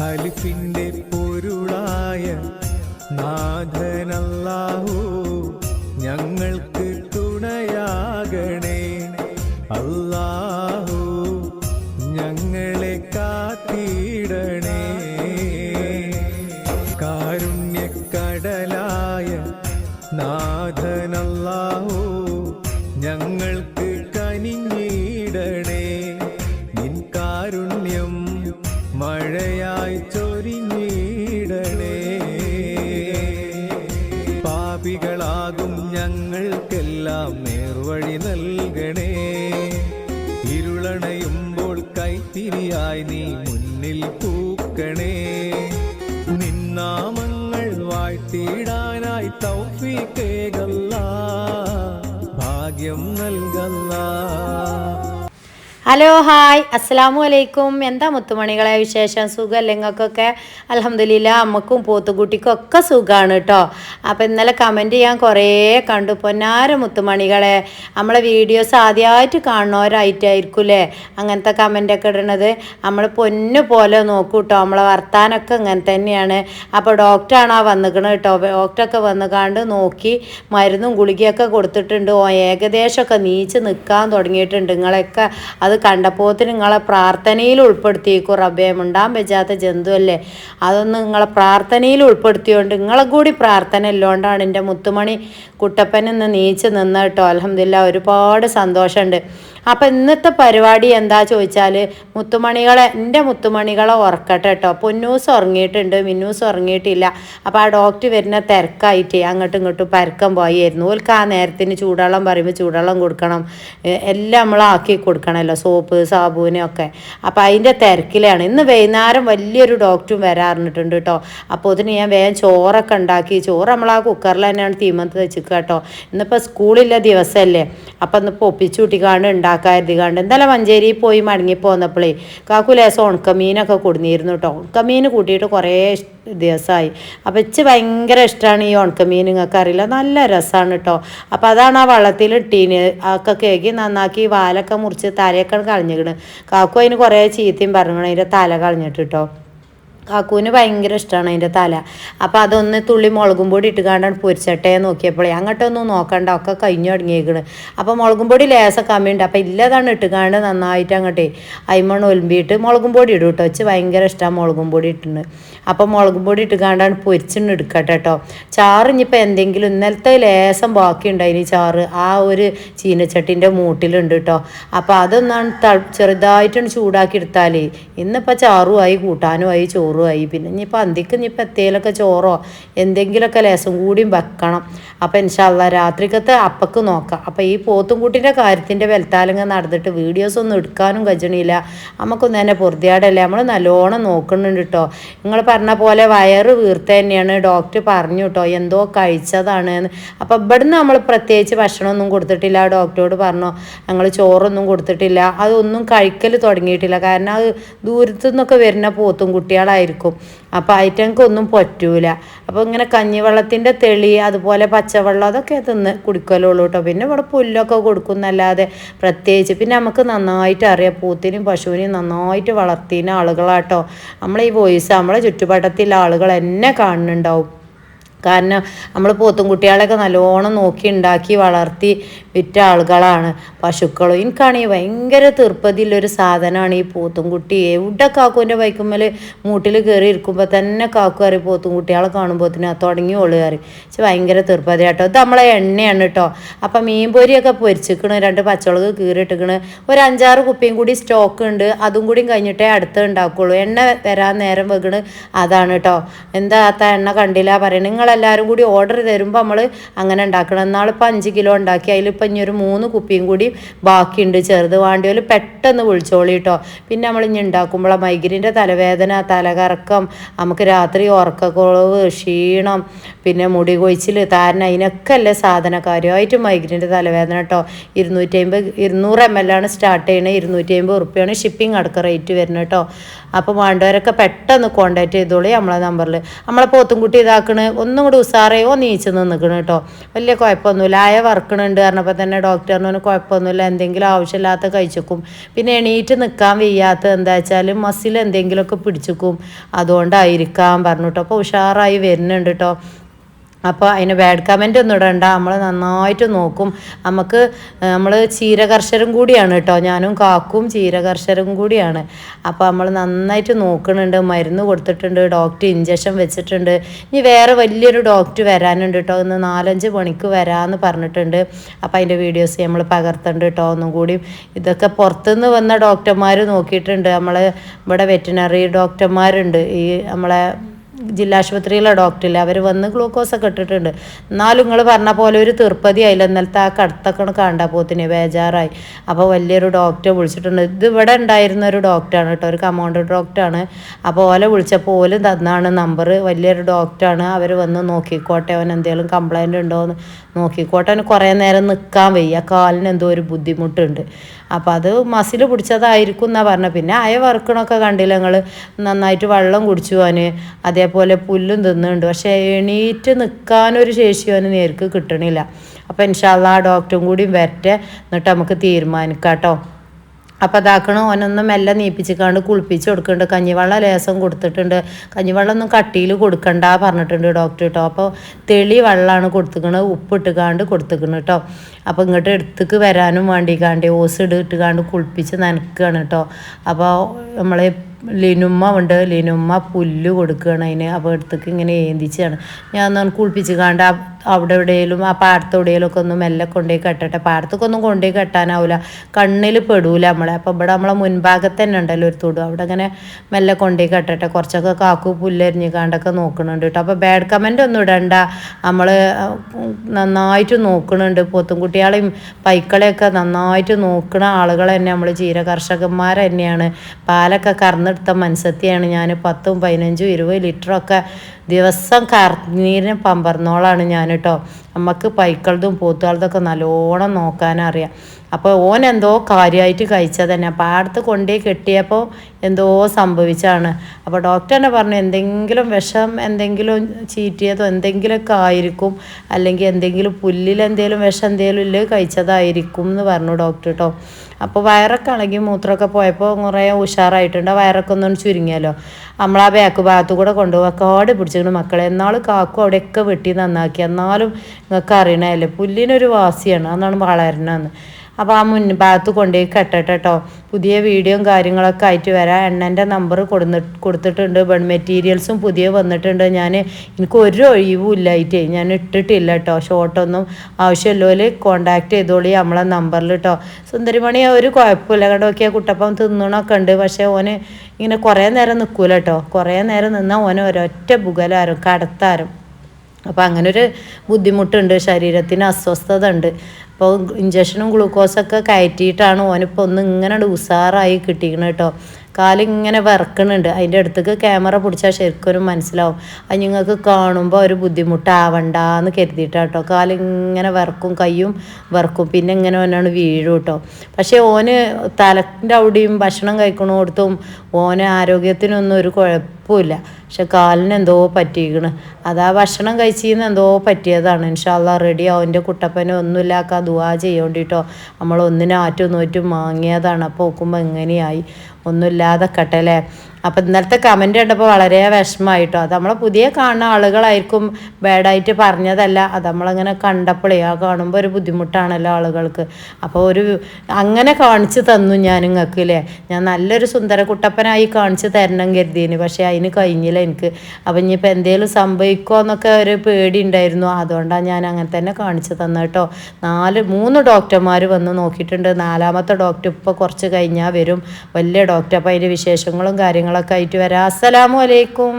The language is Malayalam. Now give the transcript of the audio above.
അലിഫിന്റെ പൊരുളായ നാഥനല്ലാഹു ഞങ്ങൾക്ക് തുണയാകണേ. അല്ലാഹു ഞങ്ങളെ കാത്തിടണേ. കാരുണ്യക്കടലായ നാഥനല്ലാഹു പാപികളാകും ഞങ്ങൾക്കെല്ലാം നേർവഴി നൽകണേ. ഇരുളണയുമ്പോൾ കൈത്തിരിയായി നീ മുന്നിൽ പൂക്കണേ. നിന്നാമങ്ങൾ വാഴ്ത്തിയിടാനായി തൗഫീക്കേകല്ല ഭാഗ്യം നൽകല്ല. Hello hi. അസ്സലാമു അലൈക്കും. എന്താ മുത്തുമണികളെ വിശേഷം? സുഖമല്ലേ നിങ്ങൾക്കൊക്കെ അലഹമില്ല അമ്മക്കും പോത്തുകുട്ടിക്കും ഒക്കെ സുഖമാണ് കേട്ടോ അപ്പോൾ ഇന്നലെ കമന്റ് ചെയ്യാൻ കുറേ കണ്ടു. പൊന്നാര മുത്തുമണികളെ നമ്മളെ വീഡിയോസ് ആദ്യമായിട്ട് കാണുന്നവരായിട്ടായിരിക്കൂലേ അങ്ങനത്തെ കമന്റൊക്കെ ഇടണത്. നമ്മൾ പൊന്നു പോലെ നോക്കൂ കേട്ടോ നമ്മളെ വർത്താനൊക്കെ ഇങ്ങനെ തന്നെയാണ്. അപ്പോൾ ഡോക്ടറാണ് വന്നിക്കണത് കേട്ടോ ഡോക്ടറൊക്കെ വന്ന് കണ്ട് നോക്കി മരുന്നും ഗുളികയൊക്കെ കൊടുത്തിട്ടുണ്ട്. ഏകദേശമൊക്കെ നീച്ച് നിൽക്കാൻ തുടങ്ങിയിട്ടുണ്ട് നിങ്ങളെയൊക്കെ അത് കണ്ടപ്പോത്തിന് നിങ്ങളെ പ്രാർത്ഥനയിൽ ഉൾപ്പെടുത്തിയേക്കും റബ്ബേ. മുണ്ടാൻ പറ്റാത്ത ജന്തുവല്ലേ? അതൊന്ന് നിങ്ങളെ പ്രാർത്ഥനയിൽ ഉൾപ്പെടുത്തിയോണ്ട് നിങ്ങളെ കൂടി പ്രാർത്ഥന ഇല്ലോണ്ടാണ് എന്റെ മുത്തുമണി കുട്ടപ്പൻ ഇന്ന് നീച്ച് നിന്ന് കേട്ടോ. അലഹമില്ല ഒരുപാട് സന്തോഷമുണ്ട്. അപ്പം ഇന്നത്തെ പരിപാടി എന്താ ചോദിച്ചാൽ മുത്തുമണികളെ എന്റെ മുത്തുമണികളെ ഉറക്കട്ടെ കേട്ടോ പൊന്നൂസ് ഉറങ്ങിയിട്ടുണ്ട് മിന്നൂസ് ഉറങ്ങിയിട്ടില്ല. അപ്പോൾ ആ ഡോക്ടർ വരുന്ന തിരക്കായിട്ട് അങ്ങോട്ടും ഇങ്ങോട്ടും പരക്കം പോയായിരുന്നു. ഓൽക്ക് ആ നേരത്തിന് ചൂടുവെള്ളം പറയുമ്പോൾ ചൂടുവെള്ളം കൊടുക്കണം. എല്ലാം നമ്മളാക്കി കൊടുക്കണമല്ലോ സോപ്പ് സാബൂന് ഒക്കെ. അപ്പോൾ അതിന്റെ തിരക്കിലാണ്. ഇന്ന് വൈകുന്നേരം വലിയൊരു ഡോക്ടറും വരാറിഞ്ഞിട്ടുണ്ട് കേട്ടോ അപ്പോൾ അതിന് ഞാൻ വേഗം ചോറൊക്കെ ഉണ്ടാക്കി. ചോറ് നമ്മൾ ആ കുക്കറിൽ തന്നെയാണ് തീമത്ത് വെച്ചിക്കുക കേട്ടോ ഇന്നിപ്പോൾ സ്കൂളില്ല ദിവസമല്ലേ. അപ്പം ഇന്നിപ്പോൾ ഒപ്പിച്ചു കൂട്ടിക്കാണ്ട് ഉണ്ടാക്കാതിരിക്കാണ്ട് എന്തായാലും മഞ്ചേരി പോയി മടങ്ങി പോന്നപ്പോഴേ കാക്കു ലേസം ഉണക്കമീനൊക്കെ കൊടുന്നിരുന്നു കേട്ടോ ഉണക്കമീൻ കൂട്ടിയിട്ട് കുറേ ദിവസമായി അപ്പം ഇച്ച് ഭയങ്കര ഇഷ്ടമാണ് ഈ ഉണക്കമീൻ നിങ്ങൾക്ക് അറിയില്ല. നല്ല രസമാണ് കേട്ടോ അപ്പം അതാണ് ആ വള്ളത്തിൽ ഇട്ടീന്. ഒക്കെ കേക്കി നന്നാക്കി വാലൊക്കെ മുറിച്ച് തലയൊക്കെ കളഞ്ഞിക്കണ്. കാക്കു അതിന് കുറേ ചീത്തയും പറഞ്ഞു അതിന്റെ തല കളഞ്ഞിട്ട് കേട്ടോ കാക്കൂന് ഭയങ്കര ഇഷ്ടമാണ് അതിന്റെ തല. അപ്പോൾ അതൊന്ന് തുള്ളി മുളകും പൊടി ഇട്ടുകാണ്ടാണ് പൊരിച്ചട്ടെ നോക്കിയപ്പോഴേ അങ്ങോട്ടൊന്നും നോക്കണ്ട ഒക്കെ കഴിഞ്ഞു തുടങ്ങിയേക്കണ്. അപ്പോൾ മുളകും പൊടി ലേസ കമ്മിയുണ്ട്. അപ്പോൾ ഇല്ലതാണ് ഇട്ടുകാണ്ട് നന്നായിട്ട് അങ്ങോട്ടേ അയിമൺ ഒലുമ്പിയിട്ട് മുളകും പൊടി ഇടും കേട്ടോ വെച്ച് ഭയങ്കര ഇഷ്ടമാണ് മുളകും പൊടി ഇട്ടുണ്ട് അപ്പോൾ മുളകും പൊടി ഇട്ടുകാണ്ടാണ് പൊരിച്ചിട്ട് എടുക്കട്ടെ കേട്ടോ ചാറ് ഇനിയിപ്പോൾ എന്തെങ്കിലും ഇന്നലത്തെ ലേസം ഉണ്ടായിന് ചാറ്. ആ ഒരു ചീനച്ചട്ടിന്റെ മൂട്ടിലുണ്ട് കേട്ടോ അപ്പോൾ അതൊന്നാണ് ചെറുതായിട്ടൊന്ന് ചൂടാക്കി എടുത്താലേ ഇന്നിപ്പോൾ ചാറുമായി കൂട്ടാനുമായി ചോറുമായി പിന്നെ ഇനിയിപ്പോൾ അന്തിക്ക് ഇനിയിപ്പോൾ എത്തേലൊക്കെ ചോറോ എന്തെങ്കിലുമൊക്കെ ലേസം കൂടിയും വെക്കണം. അപ്പോൾ ഇൻഷാല്ല രാത്രിക്കത്തെ അപ്പക്ക് നോക്കാം. അപ്പോൾ ഈ പോത്തും കുട്ടിന്റെ കാര്യത്തിന്റെ വെൽത്താലങ്ങ് നടന്നിട്ട് വീഡിയോസ് ഒന്നും എടുക്കാനും കഴിയണില്ല നമുക്കൊന്നും തന്നെ പൊറുതിയാടല്ലേ? നമ്മൾ നല്ലോണം നോക്കുന്നുണ്ട് കേട്ടോ നിങ്ങൾ പറഞ്ഞ പോലെ വയറ് വീർത്ത തന്നെയാണ്. ഡോക്ടർ പറഞ്ഞു കേട്ടോ എന്തോ കഴിച്ചതാണ് അപ്പോൾ ഇവിടുന്ന് നമ്മൾ പ്രത്യേകിച്ച് ഭക്ഷണമൊന്നും കൊടുത്തിട്ടില്ല. ഡോക്ടറോട് പറഞ്ഞു ഞങ്ങൾ ചോറൊന്നും കൊടുത്തിട്ടില്ല. അതൊന്നും കഴിക്കൽ തുടങ്ങിയിട്ടില്ല. കാരണം അത് ദൂരത്തു നിന്നൊക്കെ വരുന്ന പോത്തും കുട്ടികളായിരിക്കും അപ്പോൾ ഐറ്റങ്ങൾക്ക് ഒന്നും പറ്റൂല. അപ്പോൾ ഇങ്ങനെ കഞ്ഞിവെള്ളത്തിന്റെ തെളി അതുപോലെ പച്ചവെള്ളം അതൊക്കെ തിന്ന് കുടിക്കലുള്ളൂ കേട്ടോ പിന്നെ ഇവിടെ പുല്ലൊക്കെ കൊടുക്കുന്നല്ലാതെ പ്രത്യേകിച്ച്. പിന്നെ നമുക്ക് നന്നായിട്ട് അറിയാം പൂത്തിനും പശുവിനെയും നന്നായിട്ട് വളർത്തിന ആളുകളാട്ടോ. നമ്മളെ ഈ വോയിസ് നമ്മളെ ചുറ്റുപാടത്തിലെ ആളുകൾ എന്നെ കാണുന്നുണ്ടാവും. കാരണം നമ്മൾ പോത്തും കുട്ടികളെയൊക്കെ നല്ലോണം നോക്കി ഉണ്ടാക്കി വളർത്തി വിറ്റ ആളുകളാണ്. പശുക്കളും. എനിക്കാണെങ്കിൽ ഭയങ്കര തീർപ്പതിയുള്ളൊരു സാധനമാണ് ഈ പോത്തുംകുട്ടി. എവിടെ കാക്കുവിന്റെ ബൈക്കുമ്മൽ മൂട്ടിൽ കയറി ഇരിക്കുമ്പോൾ തന്നെ കാക്കു കയറി കാണുമ്പോൾ തന്നെ തുടങ്ങി ഓൾ പക്ഷെ ഭയങ്കര തീർപ്പതി കേട്ടോ ഇത് നമ്മളെ എണ്ണയാണ് കേട്ടോ. അപ്പം മീൻ പൊരിയൊക്കെ പൊരിച്ചിക്കണ് രണ്ട് പച്ചമുളക് കീറിട്ടിക്കണ് ഒരു അഞ്ചാറ് കുപ്പിയും കൂടി സ്റ്റോക്ക് ഉണ്ട്. അതും കൂടി കഴിഞ്ഞിട്ടേ അടുത്ത് ഉണ്ടാക്കുള്ളൂ. എണ്ണ വരാൻ നേരം വെക്കണ് അതാണ് കേട്ടോ. എന്താ ആ എണ്ണ കണ്ടില്ല പറയണത് നിങ്ങളെല്ലാവരും കൂടി ഓർഡർ തരുമ്പോൾ നമ്മൾ അങ്ങനെ ഉണ്ടാക്കണം. എന്നാളിപ്പോൾ അഞ്ച് കിലോ ഉണ്ടാക്കി അതിലിപ്പോൾ ഇനി ഒരു മൂന്ന് കുപ്പിയും കൂടി ബാക്കിയുണ്ട് ചെറുത് വാണ്ടിയോൽ പെട്ടെന്ന് വിളിച്ചോളി കേട്ടോ പിന്നെ നമ്മൾ ഇനി ഉണ്ടാക്കുമ്പോൾ മൈഗ്രീന്റെ തലവേദന തലകറക്കം നമുക്ക് രാത്രി ഉറക്കക്കുറവ് ക്ഷീണം പിന്നെ മുടി കൊഴിച്ചിൽ താരൻ അതിനൊക്കെ അല്ലേ സാധന കാര്യമായിട്ട് മൈഗ്രീന്റെ തലവേദന കേട്ടോ ഇരുന്നൂറ്റി അമ്പത് ഇരുന്നൂറ് എം എൽ ആണ് സ്റ്റാർട്ട് ചെയ്യണത് ഇരുന്നൂറ്റി അമ്പത് ഷിപ്പിംഗ് അടക്ക റേറ്റ് വരുന്നത് കേട്ടോ അപ്പോൾ വേണ്ടവരൊക്കെ പെട്ടെന്ന് കോണ്ടാക്ട് ചെയ്തോളി നമ്മളെ നമ്പറിൽ നമ്മളെ പോത്തുംകുട്ടി ഇതാക്കണ് ഒന്നും കൂടി ഉസാറയോ നീച്ച് നിന്നിക്കണം കേട്ടോ വലിയ കുഴപ്പമൊന്നുമില്ല ആയ വർക്കണുണ്ട് പറഞ്ഞപ്പോൾ തന്നെ ഡോക്ടറിനൊന്നും കുഴപ്പമൊന്നും കുഴപ്പമൊന്നുമില്ല. എന്തെങ്കിലും ആവശ്യമില്ലാത്ത കഴിച്ചേക്കും. പിന്നെ എണീറ്റ് നിൽക്കാൻ വയ്യാത്ത എന്താ വെച്ചാൽ മസിൽ എന്തെങ്കിലുമൊക്കെ പിടിച്ചേക്കും. അതുകൊണ്ടായിരിക്കാം പറഞ്ഞു കേട്ടോ അപ്പോൾ ഉഷാറായി വരുന്നുണ്ട് കേട്ടോ അപ്പോൾ അതിന് ബാഡ് കമന്റ് ഒന്നും ഇടണ്ട. നമ്മൾ നന്നായിട്ട് നോക്കും. നമുക്ക് നമ്മൾ ചീരകർഷരും കൂടിയാണ് കേട്ടോ. ഞാനും കാക്കും ചീരകർഷരും കൂടിയാണ്. അപ്പോൾ നമ്മൾ നന്നായിട്ട് നോക്കുന്നുണ്ട്. മരുന്ന് കൊടുത്തിട്ടുണ്ട്. ഡോക്ടർ ഇഞ്ചക്ഷൻ വെച്ചിട്ടുണ്ട്. ഇനി വേറെ വലിയൊരു ഡോക്ടർ വരാനുണ്ട് കേട്ടോ. ഇന്ന് നാലഞ്ച് മണിക്ക് വരാമെന്ന് പറഞ്ഞിട്ടുണ്ട്. അപ്പോൾ അതിന്റെ വീഡിയോസ് നമ്മൾ പകർത്തുന്നുണ്ട് കേട്ടോ. ഒന്നും കൂടി ഇതൊക്കെ പുറത്തുനിന്ന് വന്ന ഡോക്ടർമാർ നോക്കിയിട്ടുണ്ട്. നമ്മൾ ഇവിടെ വെറ്റിനറി ഡോക്ടർമാരുണ്ട് ഈ നമ്മളെ ജില്ലാ ആശുപത്രിയിലെ ഡോക്ടറില്ല. അവർ വന്ന് ഗ്ലൂക്കോസ് ഒക്കെ ഇട്ടിട്ടുണ്ട്. എന്നാലും നിങ്ങൾ പറഞ്ഞ പോലെ ഒരു തീർപ്പതി ആയില്ല. ഇന്നലത്തെ ആ കടത്തൊക്കെ കണ്ടാൽ പോത്തിന്. ബേജാറായി. അപ്പോൾ വലിയൊരു ഡോക്ടറെ വിളിച്ചിട്ടുണ്ട്. ഇത് ഇവിടെ ഉണ്ടായിരുന്ന ഒരു ഡോക്ടറാണ് കേട്ടോ. ഒരു കമൗണ്ടർ ഡോക്ടറാണ് അപ്പോൾ ഓലെ വിളിച്ചപ്പോൾ ഓലും തന്നാണ് നമ്പർ വലിയൊരു ഡോക്ടറാണ് അവർ വന്ന് നോക്കിക്കോട്ടെ. അവൻ എന്തെങ്കിലും കംപ്ലൈന്റ് ഉണ്ടോ എന്ന് നോക്കിക്കോട്ടെ. അവന് കുറേ നേരം നിൽക്കാൻ വയ്യ. കാലിന് എന്തോ ഒരു ബുദ്ധിമുട്ടുണ്ട്. അപ്പോൾ അത് മസിൽ പിടിച്ചതായിരിക്കും എന്നാണ് പറഞ്ഞത്. പിന്നെ അയ വറുക്കണമൊക്കെ കണ്ടില്ല ഞങ്ങൾ നന്നായിട്ട് വെള്ളം കുടിച്ചു അവന്. അതേപോലെ പുല്ലും തിന്നുന്നുണ്ട്. പക്ഷേ എണീറ്റ് നിൽക്കാനൊരു ശേഷി അവന് നേർക്ക് കിട്ടണില്ല. അപ്പോൾ ഇൻഷാല്ല ആ ഡോക്ടറും കൂടിയും വരട്ടെ. എന്നിട്ട് നമുക്ക് തീരുമാനിക്കാം കേട്ടോ. അപ്പോൾ അതാക്കണം ഓനൊന്ന് മെല്ലെ നീപ്പിച്ചിക്കാണ്ട് കുളിപ്പിച്ച് കൊടുക്കുന്നുണ്ട് കഞ്ഞിവെള്ളം ലേസം കൊടുത്തിട്ടുണ്ട്. കഞ്ഞിവെള്ളം ഒന്നും കട്ടിയിൽ കൊടുക്കണ്ട പറഞ്ഞിട്ടുണ്ട് ഡോക്ടർ കേട്ടോ അപ്പോൾ തെളി വെള്ളമാണ് കൊടുത്തിക്കണത് ഉപ്പിട്ടുകാണ്ട് കൊടുത്തിക്കണം കേട്ടോ അപ്പോൾ ഇങ്ങോട്ട് എടുത്തേക്ക് വരാനും വേണ്ടിക്കാണ്ട് ഓസ് ഇടിട്ടുകാണ്ട് കുളിപ്പിച്ച് നനക്കുകയാണ് കേട്ടോ അപ്പോൾ നമ്മളെ ലിനുമ്മ ഉണ്ട്. ലിനുമ്മ പുല്ല് കൊടുക്കുകയാണ് അതിന്. അപ്പോൾ എടുത്തേക്ക് ഇങ്ങനെ ഏന്തിച്ചാണ്. ഞാൻ ഒന്ന് കുളിപ്പിച്ച് കാണ്ട് അവിടെ എവിടെയെങ്കിലും ആ പാടത്തെവിടെയെങ്കിലും ഒക്കെ ഒന്ന് മെല്ലെ കൊണ്ടുപോയി കെട്ടട്ടെ. പാടത്തൊക്കെ കൊണ്ടുപോയി കെട്ടാനാവില്ല കണ്ണിൽ പെടൂല നമ്മളെ. അപ്പോൾ ഇവിടെ നമ്മളെ മുൻഭാഗത്ത് തന്നെ ഉണ്ടല്ലോ ഒരു തൊടു. അവിടെ അങ്ങനെ മെല്ലെ കൊണ്ടുപോയി കെട്ടട്ടെ. കുറച്ചൊക്കെ കാക്കു പുല്ലരിഞ്ഞ് കാണ്ടൊക്കെ നോക്കുന്നുണ്ട് കേട്ടോ. അപ്പോൾ ബാഡ് കമന്റ് ഒന്നും ഇടണ്ട. നമ്മൾ നന്നായിട്ട് നോക്കുന്നുണ്ട് പോത്തുംകുട്ടികളെയും പൈക്കളെയൊക്കെ നന്നായിട്ട് നോക്കണ ആളുകൾ തന്നെ നമ്മൾ ചീര കർഷകന്മാർ തന്നെയാണ്. പാലൊക്കെ കറന്നെടുത്ത മനസ്സത്തിയാണ് ഞാൻ പത്തും പതിനഞ്ചും ഇരുപത് ലിറ്ററൊക്കെ ദിവസം കറന്നീരിന് പമ്പർന്നോളാണ് ഞാൻ കേട്ടോ. നമുക്ക് പൈക്കളതും പൂത്തുകളതൊക്കെ നല്ലോണം നോക്കാനറിയാം അപ്പോൾ ഓൻ എന്തോ കാര്യമായിട്ട് കഴിച്ചത് തന്നെ. അപ്പോൾ അടുത്ത് കൊണ്ടുപോയി കെട്ടിയപ്പോൾ എന്തോ സംഭവിച്ചാണ്. അപ്പോൾ ഡോക്ടർ പറഞ്ഞു എന്തെങ്കിലും വിഷം എന്തെങ്കിലും ചീറ്റിയതോ എന്തെങ്കിലുമൊക്കെ ആയിരിക്കും. അല്ലെങ്കിൽ എന്തെങ്കിലും പുല്ലിൽ എന്തെങ്കിലും വിഷം എന്തെങ്കിലും ഇല്ല കഴിച്ചതായിരിക്കും എന്ന് പറഞ്ഞു ഡോക്ടർ കേട്ടോ അപ്പോൾ വയറൊക്കെ ആണെങ്കിൽ മൂത്രമൊക്കെ പോയപ്പോൾ കുറേ ഉഷാറായിട്ടുണ്ട്. വയറൊക്കെ ഒന്നും ചുരുങ്ങിയല്ലോ നമ്മൾ ആ ബാക്ക് ഭാഗത്തു കൂടെ കൊണ്ടുപോകാം കാട് പിടിച്ചിട്ട് മക്കളെ. എന്നാൾ കാക്കും അവിടെയൊക്കെ വെട്ടി നന്നാക്കി. എന്നാലും നിങ്ങൾക്ക് അറിയണല്ലേ പുല്ലിനൊരു വാസിയാണ്. അതാണ് വളരണമെന്ന് അപ്പോൾ ആ മുൻ ഭാഗത്ത് കൊണ്ടുപോയി കെട്ടട്ടെ കേട്ടോ പുതിയ വീഡിയോയും കാര്യങ്ങളൊക്കെ ആയിട്ട് വരാം. എണ്ണന്റെ നമ്പർ കൊടുന്ന് കൊടുത്തിട്ടുണ്ട്. ബൺ മെറ്റീരിയൽസും പുതിയ വന്നിട്ടുണ്ട്. ഞാൻ എനിക്ക് ഒരു ഒഴിവും ഇല്ലായിട്ടേ. ഞാൻ ഇട്ടിട്ടില്ല കേട്ടോ ഷോട്ടൊന്നും ആവശ്യമില്ലോൽ കോണ്ടാക്ട് ചെയ്തോളി നമ്മളെ നമ്പറിൽ കേട്ടോ സുന്ദരിമണി ഒരു കുഴപ്പമില്ല. കേട്ടോ നോക്കിയാൽ കുട്ടപ്പം തിന്നണമൊക്കെ ഉണ്ട്. പക്ഷേ ഓന് ഇങ്ങനെ കുറേ നേരം നിൽക്കൂല കേട്ടോ കുറേ നേരം നിന്നാൽ ഓനെ ഒരൊറ്റ ബുഗലാരും കടത്താരും. അപ്പോൾ അങ്ങനെ ഒരു ബുദ്ധിമുട്ടുണ്ട് ശരീരത്തിന് അസ്വസ്ഥത ഉണ്ട് അപ്പോൾ ഇഞ്ചക്ഷനും ഗ്ലൂക്കോസൊക്കെ കയറ്റിയിട്ടാണ് ഓനിപ്പോൾ ഒന്ന് ഇങ്ങനെ ഉസാറായി കിട്ടിക്കണത് കേട്ടോ കാലിങ്ങനെ വിറക്കണുണ്ട്. അതിന്റെ അടുത്തേക്ക് ക്യാമറ പിടിച്ചാൽ ശരിക്കും ഒരു മനസ്സിലാവും. അത് നിങ്ങൾക്ക് കാണുമ്പോൾ ഒരു ബുദ്ധിമുട്ടാവണ്ടെന്ന് കരുതിയിട്ടാണ് കേട്ടോ കാലിങ്ങനെ വിറക്കും കയ്യും വിറക്കും. പിന്നെ ഇങ്ങനെ ഓനാണ് വീഴും കേട്ടോ പക്ഷേ ഓന് തലന്റെ അവിടെയും ഭക്ഷണം കഴിക്കണോടത്തും ഓന് ആരോഗ്യത്തിനൊന്നും ഒരു കുഴപ്പമില്ല. പക്ഷെ കാലിന് എന്തോ പറ്റിയിരിക്കണ്. അതാ ഭക്ഷണം കഴിച്ചിന്ന് എന്തോ പറ്റിയതാണ്. ഇൻഷാല്ല റെഡി ആവും. എന്റെ കുട്ടപ്പനെ ഒന്നുമില്ലാക്ക ദുവാ ചെയ്യോണ്ടിട്ടോ. നമ്മൾ ഒന്നിനാറ്റും നോറ്റും വാങ്ങിയതാണ്. അപ്പോൾ നോക്കുമ്പോൾ എങ്ങനെയായി? ഒന്നുമില്ലാതെ കട്ടല്ലേ അപ്പം ഇന്നലത്തെ കമന്റ് കണ്ടപ്പോൾ വളരെ വിഷമമായിട്ടോ. അത് നമ്മളെ പുതിയ കാണുന്ന ആളുകളായിരിക്കും ബാഡായിട്ട് പറഞ്ഞതല്ല. അത് നമ്മളങ്ങനെ കണ്ടപ്പോഴേ ആ കാണുമ്പോൾ ഒരു ബുദ്ധിമുട്ടാണല്ലോ ആളുകൾക്ക്. അപ്പോൾ ഒരു അങ്ങനെ കാണിച്ചു തന്നു ഞാൻ നിങ്ങൾക്ക് ഇല്ലേ ഞാൻ നല്ലൊരു സുന്ദര കുട്ടപ്പനായി കാണിച്ചു തരണം കരുതിന്. പക്ഷേ അതിന് കഴിഞ്ഞില്ല എനിക്ക്. അപ്പം ഇനിയിപ്പോൾ എന്തെങ്കിലും സംഭവിക്കുമോ എന്നൊക്കെ ഒരു പേടി ഉണ്ടായിരുന്നു അതുകൊണ്ടാണ് ഞാൻ അങ്ങനെ തന്നെ കാണിച്ചു തന്നത് കേട്ടോ. നാല് മൂന്ന് ഡോക്ടർമാർ വന്ന് നോക്കിയിട്ടുണ്ട്. നാലാമത്തെ ഡോക്ടർ ഇപ്പോൾ കുറച്ച് കഴിഞ്ഞാൽ വരും. വലിയ ഡോക്ടർ. അപ്പോൾ അതിന്റെ വിശേഷങ്ങളും കാര്യങ്ങളൊക്കെ ആയിട്ട് വരാം. അസ്സലാമലൈക്കും